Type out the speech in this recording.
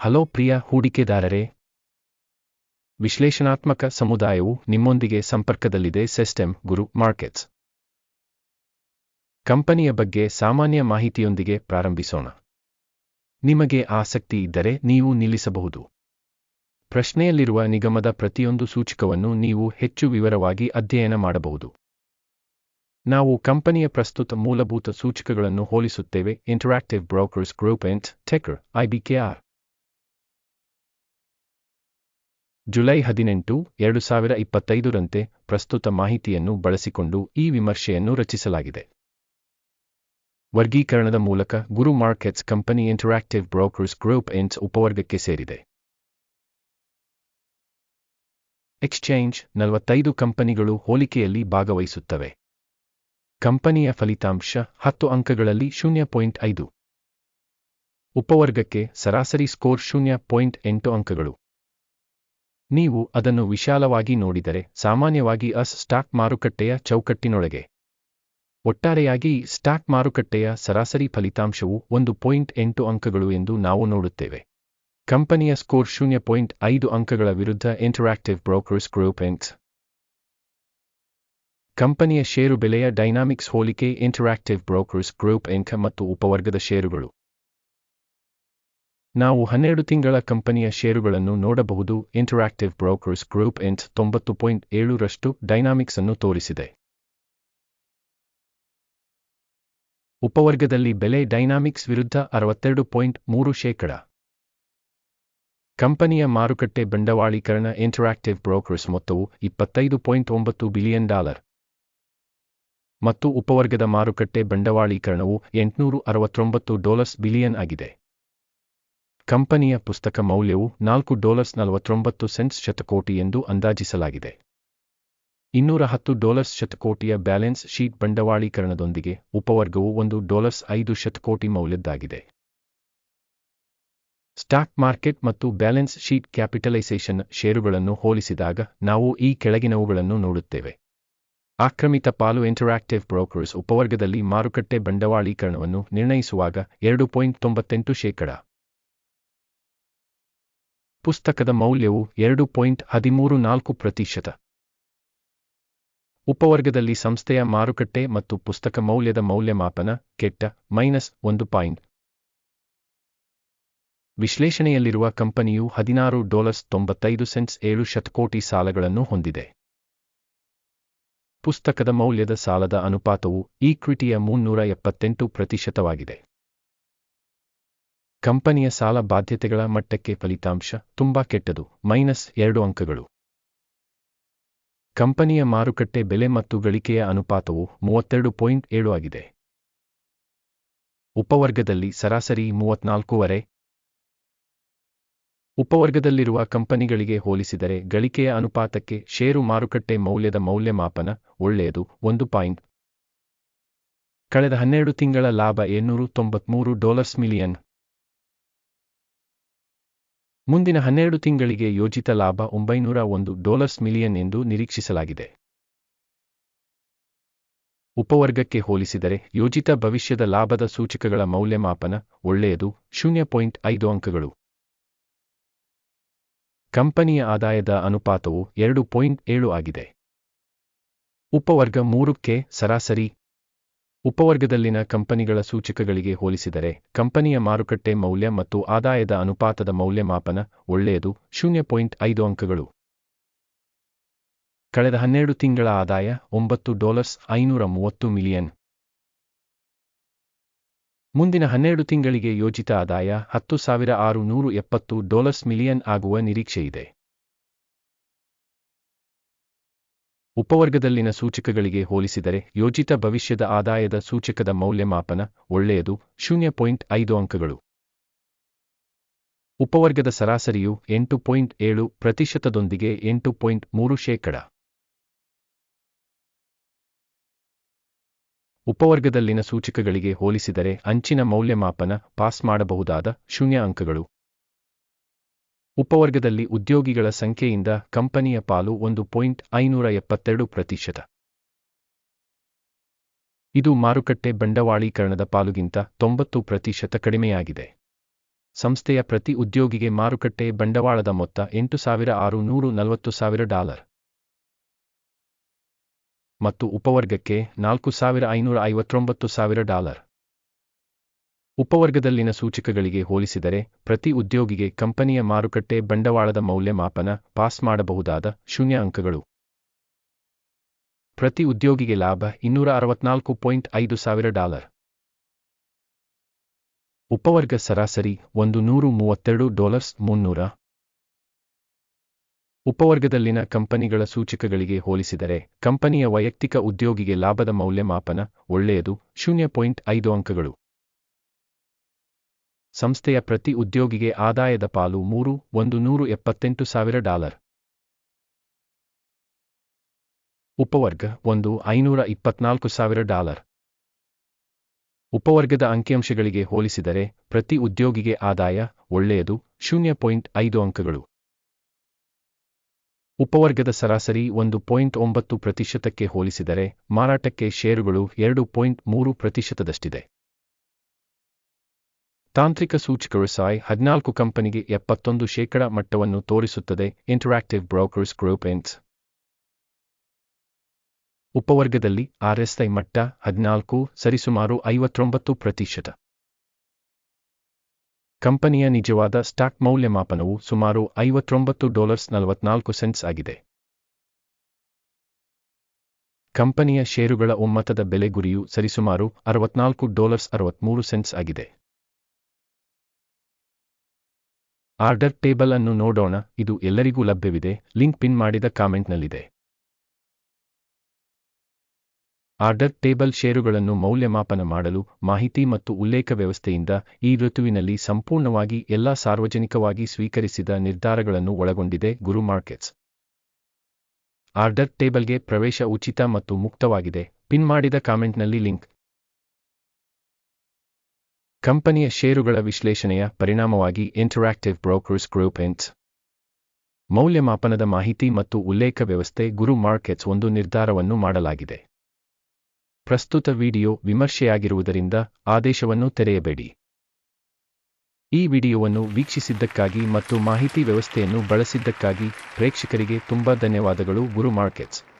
Hello ಪ್ರಿಯ ಹೂಡಿಕೆದಾರರೇ. ವಿಶ್ಲೇಷಣಾತ್ಮಕ ಸಮುದಾಯವು ನಿಮ್ಮೊಂದಿಗೆ ಸಂಪರ್ಕದಲ್ಲಿದೆ ಸಿಸ್ಟಮ್ ಗುರು ಮಾರ್ಕೆಟ್ಸ್. ಕಂಪನಿಯ ಬಗ್ಗೆ ಸಾಮಾನ್ಯ ಮಾಹಿತಿಯೊಂದಿಗೆ ಪ್ರಾರಂಭಿಸೋಣ. ನಿಮಗೆ ಆಸಕ್ತಿ ಇದ್ದರೆ ನೀವು ನಿಲ್ಲಿಸಬಹುದು. ಪ್ರಶ್ನೆಯಲ್ಲಿರುವ ನಿಗಮದ ಪ್ರತಿಯೊಂದು ಸೂಚಕವನ್ನು ನೀವು ಹೆಚ್ಚು ವಿವರವಾಗಿ ಅಧ್ಯಯನ ಮಾಡಬಹುದು. ನಾವು ಕಂಪನಿಯ ಪ್ರಸ್ತುತ ಮೂಲಭೂತ ಸೂಚಕಗಳನ್ನು ಹೋಲಿಸುತ್ತೇವೆ. ಇಂಟರಾಕ್ಟಿವ್ ಬ್ರೋಕರ್ಸ್ ಗ್ರೂಪ್ ಎಂಟ್ ಟೆಕರ್ ಐಬಿಕೆಆರ್ ಜುಲೈ ಹದಿನೆಂಟು, ಎರಡು ಸಾವಿರ ಇಪ್ಪತ್ತೈದರಂತೆ ಪ್ರಸ್ತುತ ಮಾಹಿತಿಯನ್ನು ಬಳಸಿಕೊಂಡು ಈ ವಿಮರ್ಶೆಯನ್ನು ರಚಿಸಲಾಗಿದೆ. ವರ್ಗೀಕರಣದ ಮೂಲಕ Guru markets company interactive brokers group ಎಂಟ್ಸ್ ಉಪವರ್ಗಕ್ಕೆ ಸೇರಿದೆ. ಎಕ್ಸ್ಚೇಂಜ್ ನಲವತ್ತೈದು ಕಂಪನಿಗಳು ಹೋಲಿಕೆಯಲ್ಲಿ ಭಾಗವಹಿಸುತ್ತವೆ. ಕಂಪನಿಯ ಫಲಿತಾಂಶ ಹತ್ತು ಅಂಕಗಳಲ್ಲಿ ಶೂನ್ಯ ಪಾಯಿಂಟ್ ಐದು. ಉಪವರ್ಗಕ್ಕೆ ಸರಾಸರಿ ಸ್ಕೋರ್ ಶೂನ್ಯ ಪಾಯಿಂಟ್ ಎಂಟು ಅಂಕಗಳು. ನೀವು ಅದನ್ನು ವಿಶಾಲವಾಗಿ ನೋಡಿದರೆ ಸಾಮಾನ್ಯವಾಗಿ ಅಸ್ ಸ್ಟಾಕ್ ಮಾರುಕಟ್ಟೆಯ ಚೌಕಟ್ಟಿನೊಳಗೆ. ಒಟ್ಟಾರೆಯಾಗಿ ಸ್ಟಾಕ್ ಮಾರುಕಟ್ಟೆಯ ಸರಾಸರಿ ಫಲಿತಾಂಶವು ಒಂದು ಪಾಯಿಂಟ್ ಎಂಟು ಅಂಕಗಳು ಎಂದು ನಾವು ನೋಡುತ್ತೇವೆ. ಕಂಪನಿಯ ಸ್ಕೋರ್ ಶೂನ್ಯ ಪಾಯಿಂಟ್ ಐದು ಅಂಕಗಳ ವಿರುದ್ಧ ಇಂಟರಾಕ್ಟಿವ್ ಬ್ರೋಕರ್ಸ್ ಗ್ರೂಪ್ ಎಂಕ್ಸ್ ಕಂಪನಿಯ ಷೇರು ಬೆಲೆಯ ಡೈನಾಮಿಕ್ಸ್ ಹೋಲಿಕೆ ಇಂಟರಾಕ್ಟಿವ್ ಬ್ರೋಕರ್ಸ್ ಗ್ರೂಪ್ ಎಂಕ್ ಮತ್ತು ಉಪವರ್ಗದ ಷೇರುಗಳು. ನಾವು ಹನ್ನೆರಡು ತಿಂಗಳ ಕಂಪನಿಯ ಷೇರುಗಳನ್ನು ನೋಡಬಹುದು. ಇಂಟರಾಕ್ಟಿವ್ ಬ್ರೋಕರ್ಸ್ ಗ್ರೂಪ್ ಎಂಟ್ ತೊಂಬತ್ತು ಪಾಯಿಂಟ್ ಏಳರಷ್ಟು ಡೈನಾಮಿಕ್ಸ್ ಅನ್ನು ತೋರಿಸಿದೆ. ಉಪವರ್ಗದಲ್ಲಿ ಬೆಲೆ ಡೈನಾಮಿಕ್ಸ್ ವಿರುದ್ಧ ಅರವತ್ತೆರಡು ಪಾಯಿಂಟ್ ಮೂರು ಶೇಕಡ. ಕಂಪನಿಯ ಮಾರುಕಟ್ಟೆ ಬಂಡವಾಳೀಕರಣ ಇಂಟರಾಕ್ಟಿವ್ ಬ್ರೋಕರ್ಸ್ ಮೊತ್ತವು ಇಪ್ಪತ್ತೈದು ಪಾಯಿಂಟ್ ಒಂಬತ್ತು ಬಿಲಿಯನ್ ಡಾಲರ್. ಮತ್ತು ಉಪವರ್ಗದ ಮಾರುಕಟ್ಟೆ ಬಂಡವಾಳೀಕರಣವು ಎಂಟುನೂರು ಅರವತ್ತೊಂಬತ್ತು ಡಾಲರ್ಸ್ ಬಿಲಿಯನ್ ಆಗಿದೆ. ಕಂಪನಿಯ ಪುಸ್ತಕ ಮೌಲ್ಯವು ನಾಲ್ಕು ಡಾಲರ್ಸ್ ನಲವತ್ತೊಂಬತ್ತು ಸೆಂಟ್ಸ್ ಶತಕೋಟಿ ಎಂದು ಅಂದಾಜಿಸಲಾಗಿದೆ. ಇನ್ನೂರ ಹತ್ತು ಡಾಲರ್ಸ್ ಶತಕೋಟಿಯ ಬ್ಯಾಲೆನ್ಸ್ ಶೀಟ್ ಬಂಡವಾಳೀಕರಣದೊಂದಿಗೆ ಉಪವರ್ಗವು ಒಂದು ಡಾಲರ್ಸ್ ಐದು ಶತಕೋಟಿ ಮೌಲ್ಯದ್ದಾಗಿದೆ. ಸ್ಟಾಕ್ ಮಾರ್ಕೆಟ್ ಮತ್ತು ಬ್ಯಾಲೆನ್ಸ್ ಶೀಟ್ ಕ್ಯಾಪಿಟಲೈಸೇಷನ್ ಷೇರುಗಳನ್ನು ಹೋಲಿಸಿದಾಗ ನಾವು ಈ ಕೆಳಗಿನವುಗಳನ್ನು ನೋಡುತ್ತೇವೆ. ಆಕ್ರಮಿತ ಪಾಲು ಇಂಟರಾಕ್ಟಿವ್ ಬ್ರೋಕರ್ಸ್ ಉಪವರ್ಗದಲ್ಲಿ ಮಾರುಕಟ್ಟೆ ಬಂಡವಾಳೀಕರಣವನ್ನು ನಿರ್ಣಯಿಸುವಾಗ ಎರಡು ಪಾಯಿಂಟ್ ತೊಂಬತ್ತೆಂಟು ಶೇಕಡ. ಪುಸ್ತಕದ ಮೌಲ್ಯವು ಎರಡು ಪಾಯಿಂಟ್ ಹದಿಮೂರು ನಾಲ್ಕು ಪ್ರತಿಶತ. ಉಪವರ್ಗದಲ್ಲಿ ಸಂಸ್ಥೆಯ ಮಾರುಕಟ್ಟೆ ಮತ್ತು ಪುಸ್ತಕ ಮೌಲ್ಯದ ಮೌಲ್ಯಮಾಪನ ಕೆಟ್ಟ ಮೈನಸ್ ಒಂದು ಪಾಯಿಂಟ್. ವಿಶ್ಲೇಷಣೆಯಲ್ಲಿರುವ ಕಂಪನಿಯು ಹದಿನಾರು ಡಾಲರ್ಸ್ ತೊಂಬತ್ತೈದು ಸೆಂಟ್ಸ್ ಏಳು ಶತಕೋಟಿ ಸಾಲಗಳನ್ನು ಹೊಂದಿದೆ. ಪುಸ್ತಕದ ಮೌಲ್ಯದ ಸಾಲದ ಅನುಪಾತವು ಈಕ್ವಿಟಿಯ ಮುನ್ನೂರ ಎಪ್ಪತ್ತೆಂಟು ಪ್ರತಿಶತವಾಗಿದೆ. ಕಂಪನಿಯ ಸಾಲ ಬಾಧ್ಯತೆಗಳ ಮಟ್ಟಕ್ಕೆ ಫಲಿತಾಂಶ ತುಂಬಾ ಕೆಟ್ಟದು. ಮೈನಸ್ ಎರಡು ಅಂಕಗಳು. ಕಂಪನಿಯ ಮಾರುಕಟ್ಟೆ ಬೆಲೆ ಮತ್ತು ಗಳಿಕೆಯ ಅನುಪಾತವು ಮೂವತ್ತೆರಡು ಪಾಯಿಂಟ್ ಏಳು ಆಗಿದೆ. ಉಪವರ್ಗದಲ್ಲಿ ಸರಾಸರಿ ಮೂವತ್ನಾಲ್ಕೂವರೆ ಉಪವರ್ಗದಲ್ಲಿರುವ ಕಂಪನಿಗಳಿಗೆ ಹೋಲಿಸಿದರೆ ಗಳಿಕೆಯ ಅನುಪಾತಕ್ಕೆ ಷೇರು ಮಾರುಕಟ್ಟೆ ಮೌಲ್ಯದ ಮೌಲ್ಯಮಾಪನ ಒಳ್ಳೆಯದು ಒಂದು ಪಾಯಿಂಟ್. ಕಳೆದ ಹನ್ನೆರಡು ತಿಂಗಳ ಲಾಭ ಏಳ್ನೂರು ತೊಂಬತ್ಮೂರು ಡಾಲರ್ಸ್ ಮಿಲಿಯನ್. ಮುಂದಿನ ಹನ್ನೆರಡು ತಿಂಗಳಿಗೆ ಯೋಜಿತ ಲಾಭ ಒಂಬೈನೂರ ಒಂದು ಡಾಲರ್ಸ್ ಮಿಲಿಯನ್ ಎಂದು ನಿರೀಕ್ಷಿಸಲಾಗಿದೆ. ಉಪವರ್ಗಕ್ಕೆ ಹೋಲಿಸಿದರೆ ಯೋಜಿತ ಭವಿಷ್ಯದ ಲಾಭದ ಸೂಚಕಗಳ ಮೌಲ್ಯಮಾಪನ ಒಳ್ಳೆಯದು, ಶೂನ್ಯ ಪಾಯಿಂಟ್ ಐದು ಅಂಕಗಳು. ಕಂಪನಿಯ ಆದಾಯದ ಅನುಪಾತವು ಎರಡು ಆಗಿದೆ. ಉಪವರ್ಗ ಮೂರಕ್ಕೆ ಸರಾಸರಿ ಉಪವರ್ಗದಲ್ಲಿನ ಕಂಪನಿಗಳ ಸೂಚಕಗಳಿಗೆ ಹೋಲಿಸಿದರೆ, ಕಂಪನಿಯ ಮಾರುಕಟ್ಟೆ ಮೌಲ್ಯ ಮತ್ತು ಆದಾಯದ ಅನುಪಾತದ ಮೌಲ್ಯಮಾಪನ ಒಳ್ಳೆಯದು. ಶೂನ್ಯ ಪಾಯಿಂಟ್ ಐದು ಅಂಕಗಳು. ಕಳೆದ ಹನ್ನೆರಡು ತಿಂಗಳ ಆದಾಯ ಒಂಬತ್ತು ಡಾಲರ್ಸ್ ಐನೂರ ಮೂವತ್ತು ಮಿಲಿಯನ್. ಮುಂದಿನ ಹನ್ನೆರಡು ತಿಂಗಳಿಗೆ ಯೋಜಿತ ಆದಾಯ ಹತ್ತು ಸಾವಿರ ಆರು ನೂರು ಎಪ್ಪತ್ತು ಡಾಲರ್ಸ್ ಮಿಲಿಯನ್ ಆಗುವ ನಿರೀಕ್ಷೆಯಿದೆ. ಉಪವರ್ಗದಲ್ಲಿನ ಸೂಚಕಗಳಿಗೆ ಹೋಲಿಸಿದರೆ ಯೋಜಿತ ಭವಿಷ್ಯದ ಆದಾಯದ ಸೂಚಕದ ಮೌಲ್ಯಮಾಪನ ಒಳ್ಳೆಯದು, ಶೂನ್ಯ ಪಾಯಿಂಟ್ ಐದು ಅಂಕಗಳು. ಉಪವರ್ಗದ ಸರಾಸರಿಯು ಎಂಟು ಪಾಯಿಂಟ್ ಏಳು ಪ್ರತಿಶತದೊಂದಿಗೆ ಎಂಟು ಪಾಯಿಂಟ್ ಮೂರು ಶೇಕಡ. ಉಪವರ್ಗದಲ್ಲಿನ ಸೂಚಕಗಳಿಗೆ ಹೋಲಿಸಿದರೆ ಅಂಚಿನ ಮೌಲ್ಯಮಾಪನ ಪಾಸ್ ಮಾಡಬಹುದಾದ ಶೂನ್ಯ ಅಂಕಗಳು. ಉಪವರ್ಗದಲ್ಲಿ ಉದ್ಯೋಗಿಗಳ ಸಂಖ್ಯೆಯಿಂದ ಕಂಪನಿಯ ಪಾಲು ಒಂದು ಪಾಯಿಂಟ್ ಐನೂರ ಎಪ್ಪತ್ತೆರಡು ಪ್ರತಿಶತ. ಇದು ಮಾರುಕಟ್ಟೆ ಬಂಡವಾಳೀಕರಣದ ಪಾಲುಗಿಂತ ತೊಂಬತ್ತು ಪ್ರತಿಶತ ಕಡಿಮೆಯಾಗಿದೆ. ಸಂಸ್ಥೆಯ ಪ್ರತಿ ಉದ್ಯೋಗಿಗೆ ಮಾರುಕಟ್ಟೆ ಬಂಡವಾಳದ ಮೊತ್ತ ಎಂಟು ಸಾವಿರ ಆರು ನೂರು ನಲವತ್ತು ಸಾವಿರ ಡಾಲರ್. ಮತ್ತು ಉಪವರ್ಗಕ್ಕೆ ನಾಲ್ಕು ಸಾವಿರ ಐನೂರ ಐವತ್ತೊಂಬತ್ತು ಸಾವಿರ ಡಾಲರ್. ಉಪವರ್ಗದಲ್ಲಿನ ಸೂಚಕಗಳಿಗೆ ಹೋಲಿಸಿದರೆ, ಪ್ರತಿ ಉದ್ಯೋಗಿಗೆ ಕಂಪನಿಯ ಮಾರುಕಟ್ಟೆ ಬಂಡವಾಳದ ಮೌಲ್ಯಮಾಪನ ಪಾಸ್ ಮಾಡಬಹುದಾದ ಶೂನ್ಯ ಅಂಕಗಳು. ಪ್ರತಿ ಉದ್ಯೋಗಿಗೆ ಲಾಭ ಇನ್ನೂರ ಅರವತ್ನಾಲ್ಕು ಪಾಯಿಂಟ್ ಐದು ಸಾವಿರ ಡಾಲರ್. ಉಪವರ್ಗ ಸರಾಸರಿ ಒಂದು ನೂರು ಮೂವತ್ತೆರಡು ಡಾಲರ್ಸ್ ಮುನ್ನೂರ. ಉಪವರ್ಗದಲ್ಲಿನ ಕಂಪನಿಗಳ ಸೂಚಕಗಳಿಗೆ ಹೋಲಿಸಿದರೆ, ಕಂಪನಿಯ ವೈಯಕ್ತಿಕ ಉದ್ಯೋಗಿಗೆ ಲಾಭದ ಮೌಲ್ಯಮಾಪನ ಒಳ್ಳೆಯದು ಶೂನ್ಯ ಪಾಯಿಂಟ್ ಐದು ಅಂಕಗಳು. ಸಂಸ್ಥೆಯ ಪ್ರತಿ ಉದ್ಯೋಗಿಗೆ ಆದಾಯದ ಪಾಲು ಮೂರು, ಒಂದು ನೂರು ಎಪ್ಪತ್ತೆಂಟು ಸಾವಿರ ಡಾಲರ್. ಉಪವರ್ಗ, ಒಂದು ಐನೂರ ಇಪ್ಪತ್ನಾಲ್ಕು ಸಾವಿರ ಡಾಲರ್. ಉಪವರ್ಗದ ಅಂಕಿಅಂಶಗಳಿಗೆ ಹೋಲಿಸಿದರೆ, ಪ್ರತಿ ಉದ್ಯೋಗಿಗೆ ಆದಾಯ ಒಳ್ಳೆಯದು, ಶೂನ್ಯ ಪಾಯಿಂಟ್ ಐದು ಅಂಕಗಳು. ಉಪವರ್ಗದ ಸರಾಸರಿ ಒಂದು ಪಾಯಿಂಟ್ ಒಂಬತ್ತು ಪ್ರತಿಶತಕ್ಕೆ ಹೋಲಿಸಿದರೆ, ಮಾರಾಟಕ್ಕೆ ಷೇರುಗಳು ಎರಡು ಪಾಯಿಂಟ್ ಮೂರು ಪ್ರತಿಶತದಷ್ಟಿದೆ. ತಾಂತ್ರಿಕ ಸೂಚಕಗಳು ಸಾಯ್ ಹದಿನಾಲ್ಕು ಕಂಪನಿಗೆ ಎಪ್ಪತ್ತೊಂದು ಶೇಕಡ ಮಟ್ಟವನ್ನು ತೋರಿಸುತ್ತದೆ ಇಂಟರಾಕ್ಟಿವ್ ಬ್ರೋಕರ್ಸ್ ಗ್ರೂಪ್ ಎನ್ಸ್ ಉಪವರ್ಗದಲ್ಲಿ ಆರ್ಎಸ್ಐ ಮಟ್ಟ ಹದಿನಾಲ್ಕು, ಸರಿಸುಮಾರು ಐವತ್ತೊಂಬತ್ತು ಪ್ರತಿಶತ. ಕಂಪನಿಯ ನಿಜವಾದ ಸ್ಟಾಕ್ ಮೌಲ್ಯಮಾಪನವು ಸುಮಾರು ಐವತ್ತೊಂಬತ್ತು ಡಾಲರ್ಸ್ ನಲವತ್ನಾಲ್ಕು ಸೆಂಟ್ಸ್ ಆಗಿದೆ. ಕಂಪನಿಯ ಷೇರುಗಳ ಒಮ್ಮತದ ಬೆಲೆ ಗುರಿಯು ಸರಿಸುಮಾರು ಅರವತ್ನಾಲ್ಕು ಡಾಲರ್ಸ್ ಅರವತ್ಮೂರು ಸೆಂಟ್ಸ್ ಆಗಿದೆ. ಆರ್ಡರ್ ಟೇಬಲ್ ಅನ್ನು ನೋಡೋಣ, ಇದು ಎಲ್ಲರಿಗೂ ಲಭ್ಯವಿದೆ, ಲಿಂಕ್ ಪಿನ್ ಮಾಡಿದ ಕಾಮೆಂಟ್ನಲ್ಲಿದೆ. ಆರ್ಡರ್ ಟೇಬಲ್ ಷೇರುಗಳನ್ನು ಮೌಲ್ಯಮಾಪನ ಮಾಡಲು, ಮಾಹಿತಿ ಮತ್ತು ಉಲ್ಲೇಖ ವ್ಯವಸ್ಥೆಯಿಂದ ಈ ಋತುವಿನಲ್ಲಿ ಸಂಪೂರ್ಣವಾಗಿ ಎಲ್ಲಾ ಸಾರ್ವಜನಿಕವಾಗಿ ಸ್ವೀಕರಿಸಿದ ನಿರ್ಧಾರಗಳನ್ನು ಒಳಗೊಂಡಿದೆ ಗುರು ಮಾರ್ಕೆಟ್ಸ್. ಆರ್ಡರ್ ಟೇಬಲ್ಗೆ ಪ್ರವೇಶ ಉಚಿತ ಮತ್ತು ಮುಕ್ತವಾಗಿದೆ, ಪಿನ್ ಮಾಡಿದ ಕಾಮೆಂಟ್ನಲ್ಲಿ ಲಿಂಕ್. ಕಂಪನಿಯ ಷೇರುಗಳ ವಿಶ್ಲೇಷಣೆಯ ಪರಿಣಾಮವಾಗಿ ಇಂಟರಾಕ್ಟಿವ್ ಬ್ರೋಕರ್ಸ್ ಗ್ರೂಪ್ ಎನ್ಸ್ ಮೌಲ್ಯಮಾಪನದ ಮಾಹಿತಿ ಮತ್ತು ಉಲ್ಲೇಖ ವ್ಯವಸ್ಥೆ ಗುರು ಮಾರ್ಕೆಟ್ಸ್ ಒಂದು ನಿರ್ಧಾರವನ್ನು ಮಾಡಲಾಗಿದೆ. ಪ್ರಸ್ತುತ ವಿಡಿಯೋ ವಿಮರ್ಶೆಯಾಗಿರುವುದರಿಂದ ಆದೇಶವನ್ನು ತೆರೆಯಬೇಡಿ. ಈ ವಿಡಿಯೋವನ್ನು ವೀಕ್ಷಿಸಿದ್ದಕ್ಕಾಗಿ ಮತ್ತು ಮಾಹಿತಿ ವ್ಯವಸ್ಥೆಯನ್ನು ಬಳಸಿದ್ದಕ್ಕಾಗಿ ಪ್ರೇಕ್ಷಕರಿಗೆ ತುಂಬಾ ಧನ್ಯವಾದಗಳು ಗುರು ಮಾರ್ಕೆಟ್ಸ್.